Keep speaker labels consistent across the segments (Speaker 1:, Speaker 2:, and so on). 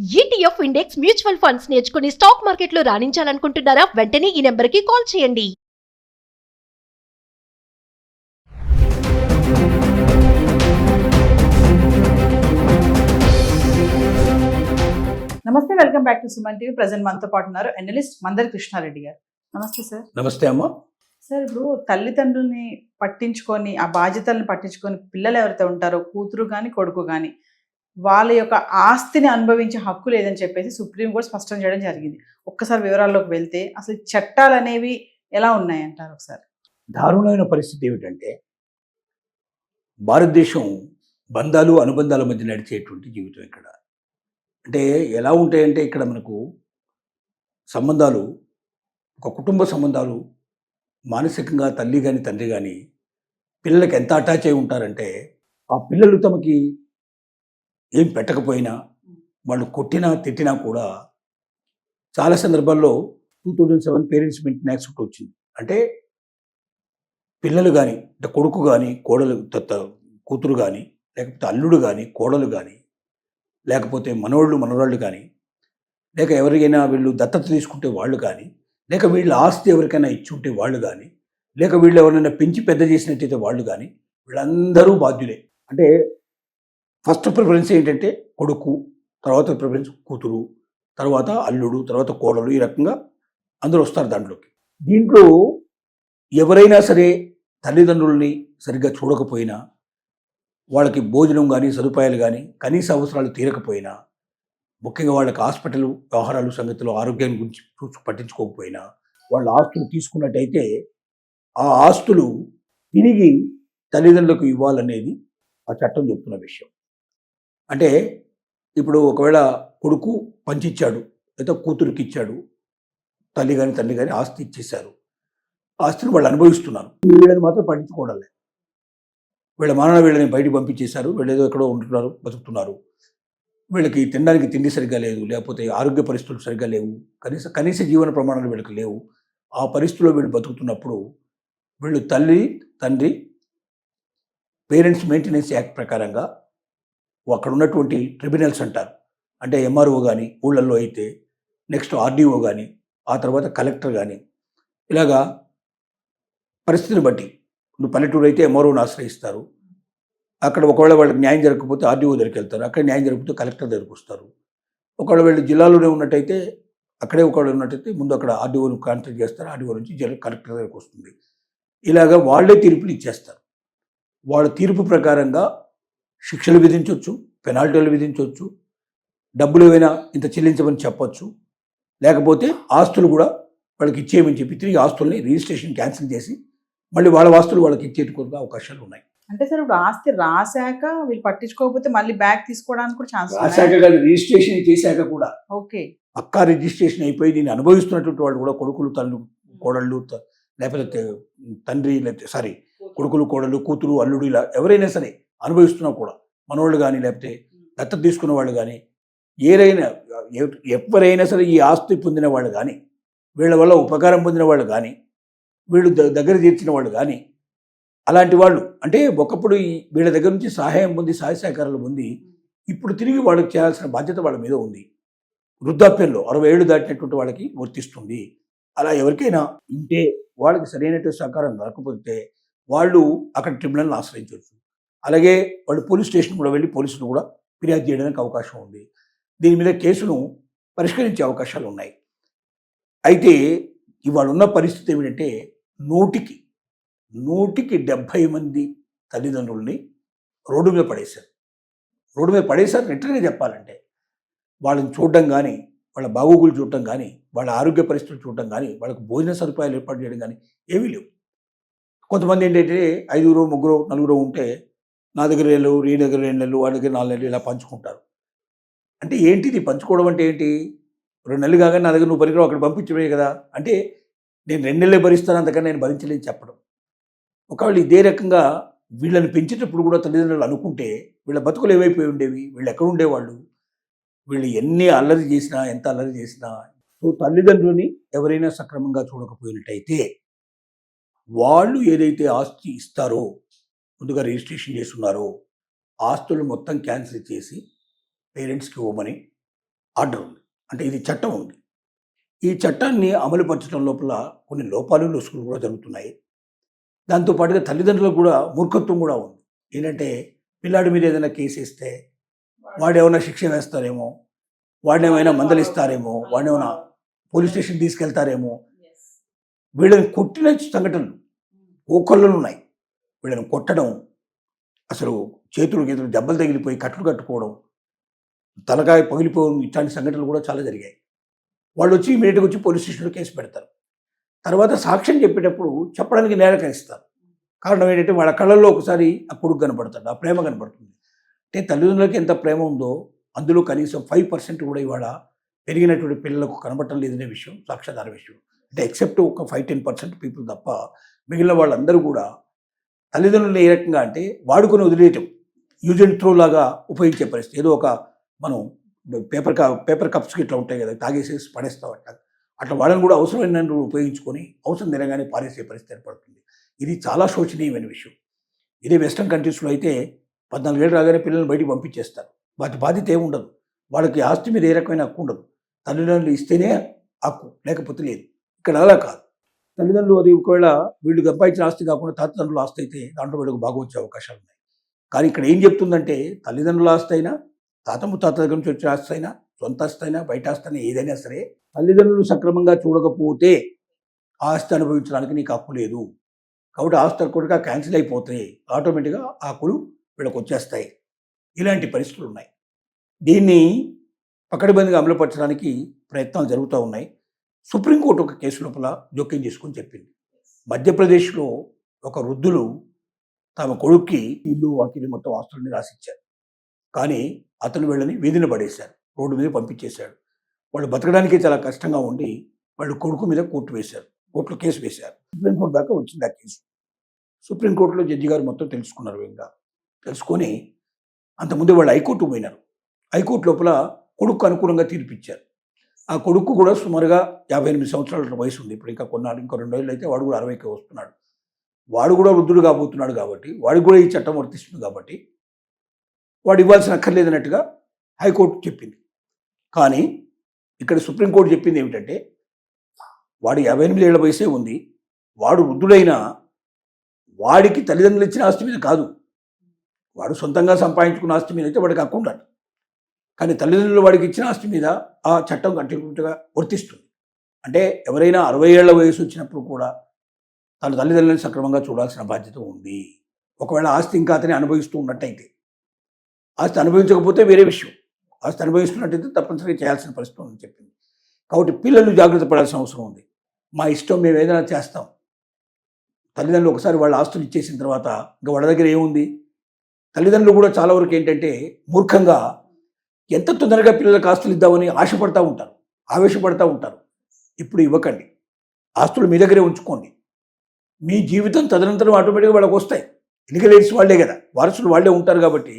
Speaker 1: ETF index mutual funds నేర్చుకుని stock మార్కెట్లో రాణించాలనుకుంటున్నారా? వెంటనే ఈ నెంబర్కి కాల్ చేయండి.
Speaker 2: నమస్తే welcome back to Suman TV. Present మనతో పాటు ఉన్నారు అనలిస్ట్ మందరి కృష్ణారెడ్డి గారు. నమస్తే సార్.
Speaker 3: నమస్తే అమ్మ.
Speaker 2: సార్ ఇప్పుడు తల్లిదండ్రుల్ని పట్టించుకొని ఆ బాధ్యతల్ని పట్టించుకొని పిల్లలు ఎవరైతే ఉంటారో కూతురు కానీ కొడుకు కానీ వాళ్ళ యొక్క ఆస్తిని అనుభవించే హక్కు లేదని చెప్పేసి సుప్రీం కోర్టు స్పష్టం చేయడం జరిగింది. ఒక్కసారి వివరాల్లోకి వెళ్తే అసలు చట్టాలు అనేవి ఎలా ఉన్నాయంటారు ఒకసారి?
Speaker 3: దారుణమైన పరిస్థితి ఏమిటంటే భారతదేశం బంధాలు అనుబంధాల మధ్య నడిచేటువంటి జీవితం ఇక్కడ. అంటే ఎలా ఉంటాయంటే ఇక్కడ మనకు సంబంధాలు ఒక కుటుంబ సంబంధాలు మానసికంగా తల్లి కానీ తండ్రి కానీ పిల్లలకి ఎంత అటాచ్ అయి ఉంటారంటే ఆ పిల్లలు తమకి ఏం పెట్టకపోయినా వాళ్ళు కొట్టినా తిట్టినా కూడా చాలా సందర్భాల్లో two thousand seven parents meeting act ఒకటి వచ్చింది. అంటే పిల్లలు కానీ అంటే కొడుకు కానీ కోడలు కూతురు కానీ లేకపోతే అల్లుడు కానీ కోడలు కానీ లేకపోతే మనవాళ్ళు మనవరాళ్ళు కానీ లేక ఎవరికైనా వీళ్ళు దత్తత తీసుకుంటే వాళ్ళు కానీ లేక వీళ్ళ ఆస్తి ఎవరికైనా ఇచ్చుంటే వాళ్ళు కానీ లేక వీళ్ళు ఎవరైనా పెంచి పెద్ద చేసినట్టయితే వాళ్ళు కానీ వీళ్ళందరూ బాధ్యులే. అంటే ఫస్ట్ ప్రిఫరెన్స్ ఏంటంటే కొడుకు తర్వాత ప్రిఫరెన్స్ కూతురు తర్వాత అల్లుడు తర్వాత కోడలు ఈ రకంగా అందరూ వస్తారు దాంట్లోకి. దీంట్లో ఎవరైనా సరే తల్లిదండ్రుల్ని సరిగ్గా చూడకపోయినా వాళ్ళకి భోజనం కానీ సదుపాయాలు కానీ కనీస అవసరాలు తీరకపోయినా ముఖ్యంగా వాళ్ళకి హాస్పిటల్ వ్యవహారాలు సంగతులు ఆరోగ్యం గురించి చూసి పట్టించుకోకపోయినా వాళ్ళ ఆస్తులు తీసుకున్నట్టయితే ఆ ఆస్తులు తిరిగి తల్లిదండ్రులకు ఇవ్వాలనేది ఆ చట్టం చెప్తున్న విషయం. అంటే ఇప్పుడు ఒకవేళ కొడుకు పంచిచ్చాడు లేదా కూతురికి ఇచ్చాడు తల్లి కానీ తండ్రి కానీ ఆస్తి ఇచ్చేశారు ఆస్తిని వాళ్ళు అనుభవిస్తున్నారు. వీళ్ళని మాత్రం పట్టించుకోవడం వీళ్ళ మానవ వీళ్ళని బయటికి పంపించేశారు వీళ్ళు ఏదో ఎక్కడో ఉంటున్నారు బతుకుతున్నారు. వీళ్ళకి తినడానికి తిండి సరిగ్గా లేదు లేకపోతే ఆరోగ్య పరిస్థితులు సరిగ్గా లేవు కనీస కనీస జీవన ప్రమాణాలు వీళ్ళకి లేవు. ఆ పరిస్థితుల్లో వీళ్ళు బతుకుతున్నప్పుడు వీళ్ళు తల్లి తండ్రి పేరెంట్స్ మెయింటెనెన్స్ యాక్ట్ ప్రకారంగా అక్కడ ఉన్నటువంటి ట్రిబ్యునల్స్ అంటారు. అంటే ఎంఆర్ఓ కానీ ఊళ్ళల్లో అయితే నెక్స్ట్ ఆర్డీఓ కానీ ఆ తర్వాత కలెక్టర్ కానీ ఇలాగా పరిస్థితిని బట్టి నువ్వు పల్లెటూరు అయితే ఎంఆర్ఓని ఆశ్రయిస్తారు. అక్కడ ఒకవేళ వాళ్ళకి న్యాయం జరగకపోతే ఆర్డీఓ దగ్గరికి వెళ్తారు. అక్కడ న్యాయం జరగకపోతే కలెక్టర్ దగ్గరికి వస్తారు. ఒకవేళ వీళ్ళు జిల్లాలోనే ఉన్నట్టయితే అక్కడే ఒకవేళ ఉన్నట్టయితే ముందు అక్కడ ఆర్డీఓని కాంటాక్ట్ చేస్తారు. ఆర్డీఓ నుంచి జిల్లా కలెక్టర్ దగ్గరికి వస్తుంది. ఇలాగా వాళ్ళే తీర్పులు ఇచ్చేస్తారు. వాళ్ళ తీర్పు ప్రకారంగా శిక్షలు విధించవచ్చు పెనాల్టీలు విధించవచ్చు డబ్బులు ఏమైనా ఇంత చెల్లించమని చెప్పొచ్చు. లేకపోతే ఆస్తులు కూడా వాళ్ళకి ఇచ్చేయమని చెప్పి తిరిగి ఆస్తుల్ని రిజిస్ట్రేషన్ క్యాన్సిల్ చేసి మళ్ళీ వాళ్ళ ఆస్తులు వాళ్ళకి ఇచ్చేట్టుకోవడానికి అవకాశాలు ఉన్నాయి.
Speaker 2: అంటే సార్ ఇప్పుడు ఆస్తి రాశాక వీళ్ళు పట్టించుకోకపోతే మళ్ళీ బ్యాగ్ తీసుకోవడానికి కూడా ఛాన్స్
Speaker 3: రాశాక కానీ రిజిస్ట్రేషన్ చేశాక కూడా.
Speaker 2: ఓకే.
Speaker 3: పక్కా రిజిస్ట్రేషన్ అయిపోయి దీన్ని అనుభవిస్తున్నటువంటి వాళ్ళు కూడా కొడుకులు తల్లు కోడళ్ళు లేకపోతే తండ్రి లేకపోతే సారీ కొడుకులు కోడలు కూతురు అల్లుడు ఇలా ఎవరైనా సరే అనుభవిస్తున్నా కూడా. మనోళ్ళు కానీ లేకపోతే దత్తత తీసుకున్న వాళ్ళు కానీ ఏదైనా ఎవరైనా సరే ఈ ఆస్తి పొందిన వాళ్ళు కానీ వీళ్ళ వల్ల ఉపకారం పొందిన వాళ్ళు కానీ వీళ్ళు ద- దగ్గర తీర్చిన వాళ్ళు కానీ అలాంటి వాళ్ళు అంటే ఒకప్పుడు వీళ్ళ దగ్గర నుంచి సహాయం పొంది సహాయ సహకారాలు పొంది ఇప్పుడు తిరిగి వాళ్ళకి చేయాల్సిన బాధ్యత వాళ్ళ మీద ఉంది. వృద్ధాప్యంలో అరవై ఏళ్ళు దాటినటువంటి వాళ్ళకి వర్తిస్తుంది. అలా ఎవరికైనా ఉంటే వాళ్ళకి సరైనటువంటి సహకారం రాకపోతే వాళ్ళు అక్కడ ట్రిబ్యునల్ని ఆశ్రయించవచ్చు. అలాగే వాళ్ళు పోలీస్ స్టేషన్ కూడా వెళ్ళి పోలీసులు కూడా ఫిర్యాదు చేయడానికి అవకాశం ఉంది. దీని మీద కేసును పరిష్కరించే అవకాశాలు ఉన్నాయి. అయితే ఇవాళ ఉన్న పరిస్థితి ఏమిటంటే నూటికి నూటికి డెబ్భై మంది తల్లిదండ్రుల్ని రోడ్డు మీద పడేశారు. రోడ్డు మీద పడేశారు రిటర్న్గా చెప్పాలంటే వాళ్ళని చూడడం కానీ వాళ్ళ బాగోగులు చూడటం కానీ వాళ్ళ ఆరోగ్య పరిస్థితులు చూడటం కానీ వాళ్ళకి భోజన సదుపాయాలు ఏర్పాటు చేయడం కానీ ఏమీ లేవు. కొంతమంది ఏంటంటే ఐదుగురు ముగ్గురు నలుగురు ఉంటే నా దగ్గర ఏళ్ళు ఈ దగ్గర రెండు నెలలు వాడి దగ్గర నాలుగు నెలలు ఇలా పంచుకుంటారు. అంటే ఏంటిది పంచుకోవడం అంటే ఏంటి? రెండు నెలలు కాగానే నా దగ్గర నువ్వు పరికరం అక్కడ పంపించమే కదా? అంటే నేను రెండు నెలలే భరిస్తాను అంతకన్నా నేను భరించలేని చెప్పడం. ఒకవేళ ఇదే రకంగా వీళ్ళని పెంచేటప్పుడు కూడా తల్లిదండ్రులు అనుకుంటే వీళ్ళ బతుకులు ఏమైపోయి ఉండేవి? వీళ్ళు ఎక్కడ ఉండేవాళ్ళు? వీళ్ళు ఎన్ని అల్లరి చేసినా ఎంత అల్లరి చేసినా సో తల్లిదండ్రులని ఎవరైనా సక్రమంగా చూడకపోయినట్టయితే వాళ్ళు ఏదైతే ఆస్తి ఇస్తారో ముందుగా రిజిస్ట్రేషన్ చేస్తున్నారో. ఆస్తులు మొత్తం క్యాన్సిల్ చేసి పేరెంట్స్కి ఇవ్వమని ఆర్డర్ ఉంది. అంటే ఇది చట్టం ఉంది. ఈ చట్టాన్ని అమలుపరచడం లోపల కొన్ని లోపాలు లొసుకులు కూడా జరుగుతున్నాయి. దాంతోపాటుగా తల్లిదండ్రులకు కూడా మూర్ఖత్వం కూడా ఉంది. ఏంటంటే పిల్లాడి మీద ఏదైనా కేసు ఇస్తే వాడు ఏమైనా శిక్ష వేస్తారేమో వాడిని ఏమైనా మందలిస్తారేమో వాడిని ఏమైనా పోలీస్ స్టేషన్ తీసుకెళ్తారేమో వీళ్ళని కొట్టిన సంఘటనలు ఓకొల్లలు ఉన్నాయి. వీళ్ళని కొట్టడం అసలు చేతులు గీతులు దెబ్బలు తగిలిపోయి కట్టలు కట్టుకోవడం తలకాయ పగిలిపోవడం ఇట్లాంటి సంఘటనలు కూడా చాలా జరిగాయి. వాళ్ళు వచ్చి ఇమీడియట్గా వచ్చి పోలీస్ స్టేషన్లో కేసు పెడతారు. తర్వాత సాక్ష్యం చెప్పేటప్పుడు చెప్పడానికి నేరకరిస్తారు కారణం ఏంటంటే వాళ్ళ కళ్ళల్లో ఒకసారి ఆ కొడుకు కనపడతాడు ఆ ప్రేమ కనపడుతుంది. అంటే తల్లిదండ్రులకి ఎంత ప్రేమ ఉందో అందులో కనీసం ఫైవ్ పర్సెంట్ కూడా ఇవాళ పెరిగినటువంటి పిల్లలకు కనబడటం లేదనే విషయం సాక్ష్యాధార విషయం. అంటే ఎక్సెప్ట్ ఒక ఫైవ్ టెన్ పర్సెంట్ పీపుల్ తప్ప మిగిలిన వాళ్ళందరూ కూడా తల్లిదండ్రులు ఏ రకంగా అంటే వాడుకొని వదిలేయటం. యూజ్ అండ్ త్రో లాగా ఉపయోగించే పరిస్థితి. ఏదో ఒక మనం పేపర్ క పేపర్ కప్స్కి ఇట్లా ఉంటాయి కదా తాగేసేసి పడేస్తాం అట్లా. అట్లా వాళ్ళని కూడా అవసరమైన ఉపయోగించుకొని అవసరం తినగానే పారేసే పరిస్థితి ఏర్పడుతుంది. ఇది చాలా శోచనీయమైన విషయం. ఇదే వెస్ట్రన్ కంట్రీస్లో అయితే పద్నాలుగేళ్ళు రాగానే పిల్లల్ని బయటికి పంపించేస్తారు. వాటి బాధ్యత ఏముండదు ఉండదు. వాళ్ళకి ఆస్తి మీద ఏ రకమైన హక్కు ఉండదు. తల్లిదండ్రులు ఇస్తేనే హక్కు లేకపోతే లేదు. ఇక్కడ అలా కాదు. తల్లిదండ్రులు అది ఒకవేళ వీళ్ళు సంపాదించిన ఆస్తి కాకుండా తల్లిదండ్రుల ఆస్తి అయితే దాంట్లో వీళ్ళకి బాగా వచ్చే అవకాశాలు ఉన్నాయి. కానీ ఇక్కడ ఏం చెప్తుందంటే తల్లిదండ్రుల ఆస్తి అయినా తాత ముత్తాత దగ్గర నుంచి వచ్చే ఆస్తి అయినా సొంత ఆస్తి అయినా బయట ఆస్తి అయినా ఏదైనా సరే తల్లిదండ్రులు సక్రమంగా చూడకపోతే ఆస్తి అనుభవించడానికి నీకు హక్కు లేదు. కాబట్టి ఆస్తి కూడా క్యాన్సిల్ అయిపోతాయి ఆటోమేటిక్గా ఆకులు హక్కులు వీళ్ళకి వచ్చేస్తాయి. ఇలాంటి పరిస్థితులు ఉన్నాయి. దీన్ని పకడ్బందీగా అమలుపరచడానికి ప్రయత్నాలు జరుగుతూ ఉన్నాయి. సుప్రీంకోర్టు ఒక కేసు లోపల జోక్యం చేసుకొని చెప్పింది. మధ్యప్రదేశ్లో ఒక వృద్ధులు తమ కొడుక్కి ఇల్లు వాకిలి మొత్తం ఆస్తులని రాసిచ్చారు. కానీ అతను వీళ్ళని వీధిన పడేశారు. రోడ్డు మీద పంపించేశాడు. వాళ్ళు బతకడానికే చాలా కష్టంగా ఉండి వాళ్ళు కొడుకు మీద కోర్టు వేశారు. కోర్టులో కేసు వేశారు. సుప్రీంకోర్టు దాకా వచ్చింది ఆ కేసు. సుప్రీంకోర్టులో జడ్జి గారు మొత్తం తెలుసుకున్నారు ఇంకా తెలుసుకొని అంతకుముందు వాళ్ళు హైకోర్టు పోయినారు. హైకోర్టు లోపల కొడుకు అనుకూలంగా తీర్పిచ్చారు. ఆ కొడుకు కూడా సుమారుగా యాభై ఎనిమిది సంవత్సరాల వయసు ఉంది ఇప్పుడు ఇంకా కొన్నాళ్ళు ఇంకా రెండు రోజులు అయితే వాడు కూడా అరవైకి వస్తున్నాడు. వాడు కూడా వృద్ధుడు కాబోతున్నాడు కాబట్టి వాడికి కూడా ఈ చట్టం వర్తిస్తుంది కాబట్టి వాడు ఇవ్వాల్సిన అక్కర్లేదన్నట్టుగా హైకోర్టు చెప్పింది. కానీ ఇక్కడ సుప్రీంకోర్టు చెప్పింది ఏమిటంటే వాడు యాభై ఎనిమిది ఏళ్ళ వయసే ఉంది వాడు వృద్ధుడైనా వాడికి తల్లిదండ్రులు ఇచ్చిన ఆస్తి మీద కాదు. వాడు సొంతంగా సంపాదించుకున్న ఆస్తి మీద అయితే వాడికి హక్కు ఉండాలి కానీ తల్లిదండ్రులు వాడికి ఇచ్చిన ఆస్తి మీద ఆ చట్టం కంటిన్యూగా వర్తిస్తుంది. అంటే ఎవరైనా అరవై ఏళ్ళ వయసు వచ్చినప్పుడు కూడా తన తల్లిదండ్రులను సక్రమంగా చూడాల్సిన బాధ్యత ఉంది. ఒకవేళ ఆస్తి ఇంకా అతని అనుభవిస్తూ ఉన్నట్టయితే. ఆస్తి అనుభవించకపోతే వేరే విషయం. ఆస్తి అనుభవిస్తున్నట్టయితే తప్పనిసరిగా చేయాల్సిన పరిస్థితి ఉందని చెప్పింది. కాబట్టి పిల్లలు జాగ్రత్త పడాల్సిన అవసరం ఉంది. మా ఇష్టం మేము ఏదైనా చేస్తాం. తల్లిదండ్రులు ఒకసారి వాళ్ళ ఆస్తులు ఇచ్చేసిన తర్వాత ఇంకా వాళ్ళ దగ్గర ఏముంది? తల్లిదండ్రులు కూడా చాలా వరకు ఏంటంటే మూర్ఖంగా ఎంత తొందరగా పిల్లలకు ఆస్తులు ఇద్దామని ఆశపడతా ఉంటారు ఆవేశపడతా ఉంటారు. ఇప్పుడు ఇవ్వకండి. ఆస్తులు మీ దగ్గరే ఉంచుకోండి. మీ జీవితం తదనంతరం ఆటోమేటిక్గా వాళ్ళకి వస్తాయి. ఎన్నికలేట్స్ వాళ్ళే కదా వారసులు వాళ్ళే ఉంటారు కాబట్టి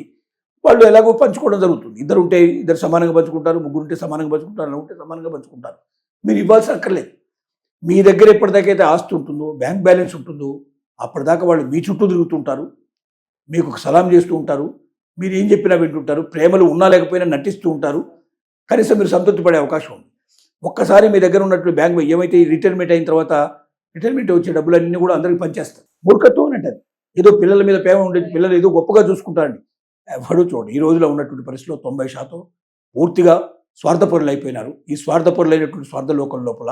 Speaker 3: వాళ్ళు ఎలాగో పంచుకోవడం జరుగుతుంది. ఇద్దరు ఉంటే ఇద్దరు సమానంగా పంచుకుంటారు ముగ్గురు ఉంటే సమానంగా పంచుకుంటారు ఉంటే సమానంగా పంచుకుంటారు. మీరు ఇవ్వాల్సిన అక్కర్లేదు. మీ దగ్గర ఎప్పటిదాకైతే ఆస్తి ఉంటుందో బ్యాంక్ బ్యాలెన్స్ ఉంటుందో అప్పటిదాకా వాళ్ళు మీ చుట్టూ తిరుగుతుంటారు మీకు ఒక సలాం చేస్తూ ఉంటారు. మీరు ఏం చెప్పినా వింటుంటారు ప్రేమలు ఉన్నా లేకపోయినా నటిస్తూ ఉంటారు. కనీసం మీరు సంతృప్తి పడే అవకాశం ఉంది. ఒక్కసారి మీ దగ్గర ఉన్నట్లు బ్యాంక్ ఏమైతే రిటైర్మెంట్ అయిన తర్వాత రిటైర్మెంట్ వచ్చే డబ్బులన్నీ కూడా అందరికి పనిచేస్తారు మూర్ఖత్వం అని అంటారు ఏదో పిల్లల మీద ప్రేమ ఉండేది పిల్లలు ఏదో గొప్పగా చూసుకుంటారండి. ఎవడో చూడండి ఈ రోజులో ఉన్నటువంటి పరిస్థితిలో తొంభై శాతం పూర్తిగా స్వార్థపరులు అయిపోయినారు. ఈ స్వార్థపరులైనటువంటి స్వార్థ లోకం లోపల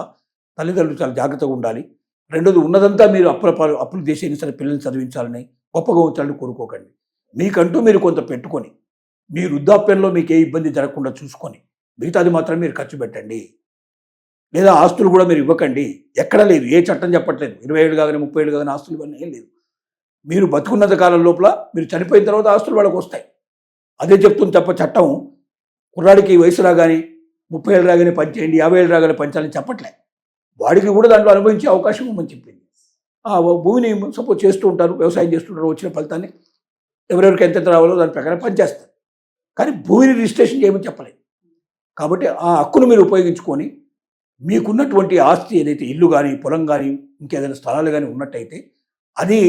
Speaker 3: తల్లిదండ్రులు చాలా జాగ్రత్తగా ఉండాలి. రెండోది ఉన్నదంతా మీరు అప్పుల పాలు అప్పులు చేసి సరే పిల్లల్ని చదివించాలని గొప్పగా ఉంచాలని కోరుకోకండి. మీకంటూ మీరు కొంత పెట్టుకొని మీ వృద్ధాప్యంలో మీకు ఏ ఇబ్బంది జరగకుండా చూసుకొని మిగతాది మాత్రం మీరు ఖర్చు పెట్టండి. లేదా ఆస్తులు కూడా మీరు ఇవ్వకండి. ఎక్కడ లేదు. ఏ చట్టం చెప్పట్లేదు. ఇరవై ఏళ్ళు కాగానే ముప్పై ఏళ్ళు కాగానే ఆస్తులు ఇవన్నీ ఏం లేదు. మీరు బతుకున్నంత కాలం లోపల మీరు చనిపోయిన తర్వాత ఆస్తులు వాళ్ళకి వస్తాయి. అదే చెప్తుంది తప్ప చట్టం కుర్రాడికి వయసు రాగానే ముప్పై ఏళ్ళు రాగానే పనిచేయండి యాభై ఏళ్ళు రాగానే పంచాలని చెప్పట్లే. వాడికి కూడా దాంట్లో అనుభవించే అవకాశం ఉందని చెప్పింది. ఆ భూమిని సపోజ్ చేస్తూ ఉంటారు వ్యవసాయం చేస్తుంటారు వచ్చిన ఫలితాన్ని. ఎవరెవరికి ఎంత రావాలో దాని ప్రకారం పనిచేస్తారు కానీ భూమిని రిజిస్ట్రేషన్ చేయమని చెప్పలేదు. కాబట్టి ఆ హక్కును మీరు ఉపయోగించుకొని మీకున్నటువంటి ఆస్తి ఏదైతే ఇల్లు కానీ పొలం కానీ ఇంకేదైనా స్థలాలు కానీ ఉన్నట్టయితే అది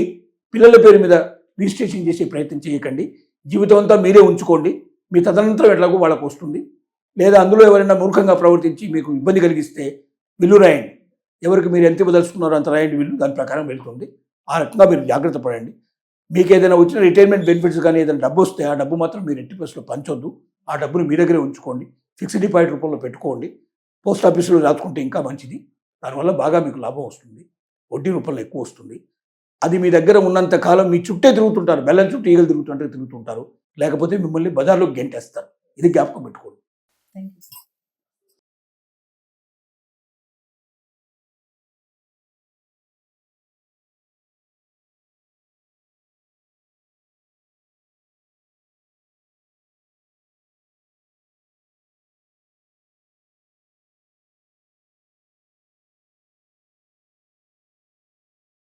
Speaker 3: పిల్లల పేరు మీద రిజిస్ట్రేషన్ చేసే ప్రయత్నం చేయకండి. జీవితం అంతా మీరే ఉంచుకోండి. మీ తదనంతరం ఎట్లాగో వాళ్ళకు వస్తుంది. లేదా అందులో ఎవరైనా మూర్ఖంగా ప్రవర్తించి మీకు ఇబ్బంది కలిగిస్తే విల్లు రాయండి. ఎవరికి మీరు ఎంత ఇవ్వదలుచుకున్నారో అంత రాయండి. విల్లు దాని ప్రకారం వెళ్తుంది. ఆ రకంగా మీరు జాగ్రత్త పడండి. మీకు ఏదైనా వచ్చిన రిటైర్మెంట్ బెనిఫిట్స్ కానీ ఏదైనా డబ్బు వస్తే ఆ డబ్బు మాత్రం మీరు ఎట్టి పరిస్థితుల్లో పంచొద్దు. ఆ డబ్బును మీ దగ్గరే ఉంచుకోండి. ఫిక్స్డ్ డిపాజిట్ రూపంలో పెట్టుకోండి. పోస్ట్ ఆఫీసులో దాచుకుంటే ఇంకా మంచిది. దానివల్ల బాగా మీకు లాభం వస్తుంది. వడ్డీ రూపంలో ఎక్కువ వస్తుంది. అది మీ దగ్గర ఉన్నంత కాలం మీ చుట్టే తిరుగుతుంటారు. బెల్లం చుట్టూ ఈగలు తిరుగుతుంటే తిరుగుతుంటారు. లేకపోతే మిమ్మల్ని బజార్లో గెంటేస్తారు. ఇది జ్ఞాపకం పెట్టుకోండి.
Speaker 2: Thank you